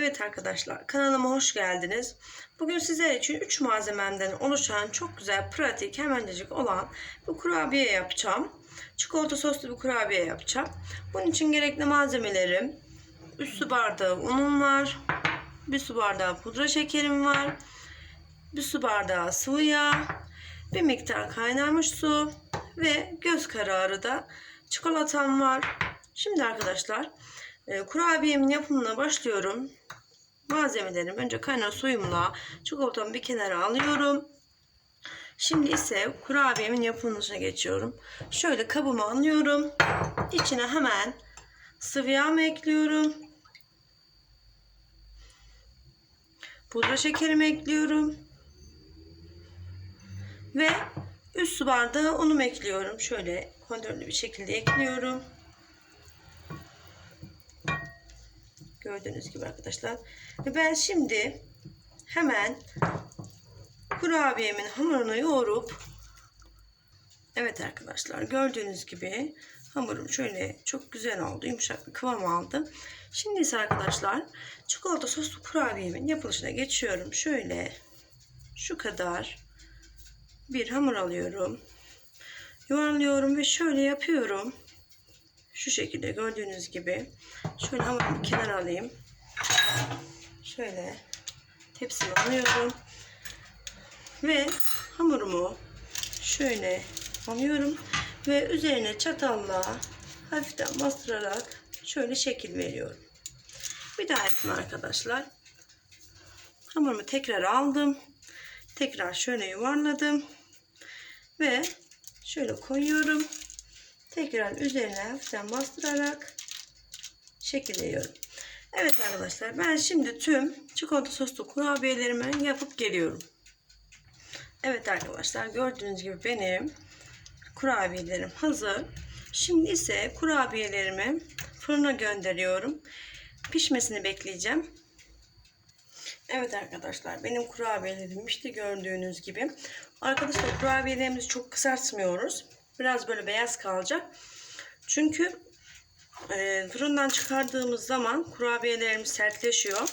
Evet arkadaşlar kanalıma hoş geldiniz. Bugün sizler için 3 malzememden oluşan çok güzel pratik hemencecik olan bir kurabiye yapacağım. Çikolata soslu bir kurabiye yapacağım. Bunun için gerekli malzemelerim 3 su bardağı unum var. 1 su bardağı pudra şekerim var. 1 su bardağı sıvı yağ. Bir miktar kaynamış su ve göz kararı da çikolatam var. Şimdi arkadaşlar kurabiyemin yapımına başlıyorum. Malzemelerim önce kaynar suyumla çikolatamı bir kenara alıyorum. Şimdi ise kurabiyemin yapılışına geçiyorum. Şöyle kabıma alıyorum. İçine hemen sıvı yağımı ekliyorum. Pudra şekerimi ekliyorum. Ve 3 su bardağı unumu ekliyorum. Şöyle kontrollü bir şekilde ekliyorum. Gördüğünüz gibi arkadaşlar. Ve ben şimdi hemen kurabiyemin hamurunu yoğurup Evet arkadaşlar gördüğünüz gibi hamurum şöyle çok güzel oldu. Yumuşak bir kıvam aldı. Şimdi ise arkadaşlar çikolata soslu kurabiyemin yapılışına geçiyorum. Şöyle şu kadar bir hamur alıyorum. Yuvarlıyorum ve şöyle yapıyorum. Şu şekilde gördüğünüz gibi. Şöyle hamurumu kenara alayım. Şöyle tepsime alıyorum. Ve hamurumu şöyle alıyorum. Ve üzerine çatalla hafiften bastırarak şöyle şekil veriyorum. Bir daha yapın arkadaşlar. Hamurumu tekrar aldım. Tekrar şöyle yuvarladım. Ve şöyle koyuyorum. Tekrar üzerine hafiften bastırarak şekil veriyorum. Evet arkadaşlar ben şimdi tüm çikolata soslu kurabiyelerimi yapıp geliyorum. Evet arkadaşlar gördüğünüz gibi benim kurabiyelerim hazır. Şimdi ise kurabiyelerimi fırına gönderiyorum. Pişmesini bekleyeceğim. Evet arkadaşlar benim kurabiyelerim işte gördüğünüz gibi. Arkadaşlar kurabiyelerimizi çok kısaltmıyoruz. Biraz böyle beyaz kalacak. Çünkü e, fırından çıkardığımız zaman kurabiyelerimiz sertleşiyor.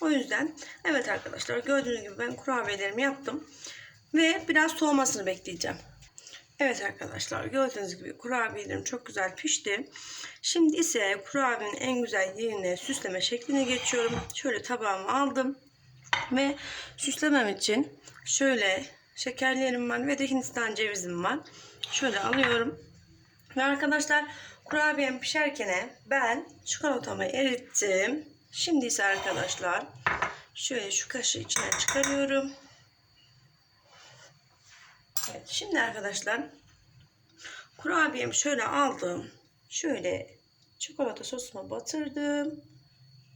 O yüzden evet arkadaşlar gördüğünüz gibi ben kurabiyelerimi yaptım. Ve biraz soğumasını bekleyeceğim. Evet arkadaşlar gördüğünüz gibi kurabiyelerim çok güzel pişti. Şimdi ise kurabiyenin en güzel yerine süsleme şekline geçiyorum. Şöyle tabağımı aldım. Ve süslemem için şöyle şekerlerim var ve de hindistan cevizim var. Şöyle alıyorum. Ve arkadaşlar kurabiyem pişerken ben çikolatamı erittim. Şimdi ise arkadaşlar şöyle şu kaşığı içine çıkarıyorum. Evet, şimdi arkadaşlar kurabiyemi şöyle aldım. Şöyle çikolata sosuma batırdım.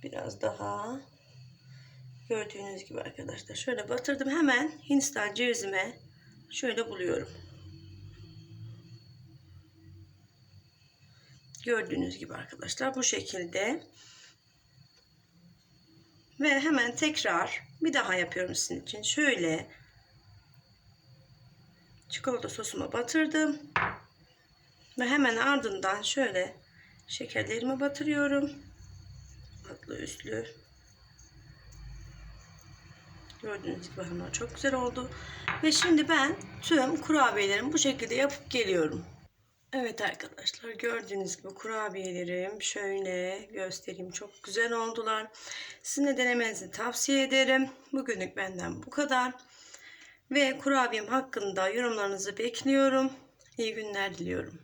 Biraz daha gördüğünüz gibi arkadaşlar şöyle batırdım. Hemen Hindistan cevizime şöyle buluyorum. Gördüğünüz gibi arkadaşlar bu şekilde. Ve hemen tekrar bir daha yapıyorum sizin için. Şöyle çikolata sosuma batırdım. Ve hemen ardından şöyle şekerlerimi batırıyorum. Altlı üstlü. Gördüğünüz gibi hamur çok güzel oldu. Ve şimdi ben tüm kurabiyelerimi bu şekilde yapıp geliyorum. Evet arkadaşlar gördüğünüz gibi kurabiyelerim şöyle göstereyim çok güzel oldular. Sizin de denemenizi tavsiye ederim. Bugünlük benden bu kadar. Ve kurabiyem hakkında yorumlarınızı bekliyorum. İyi günler diliyorum.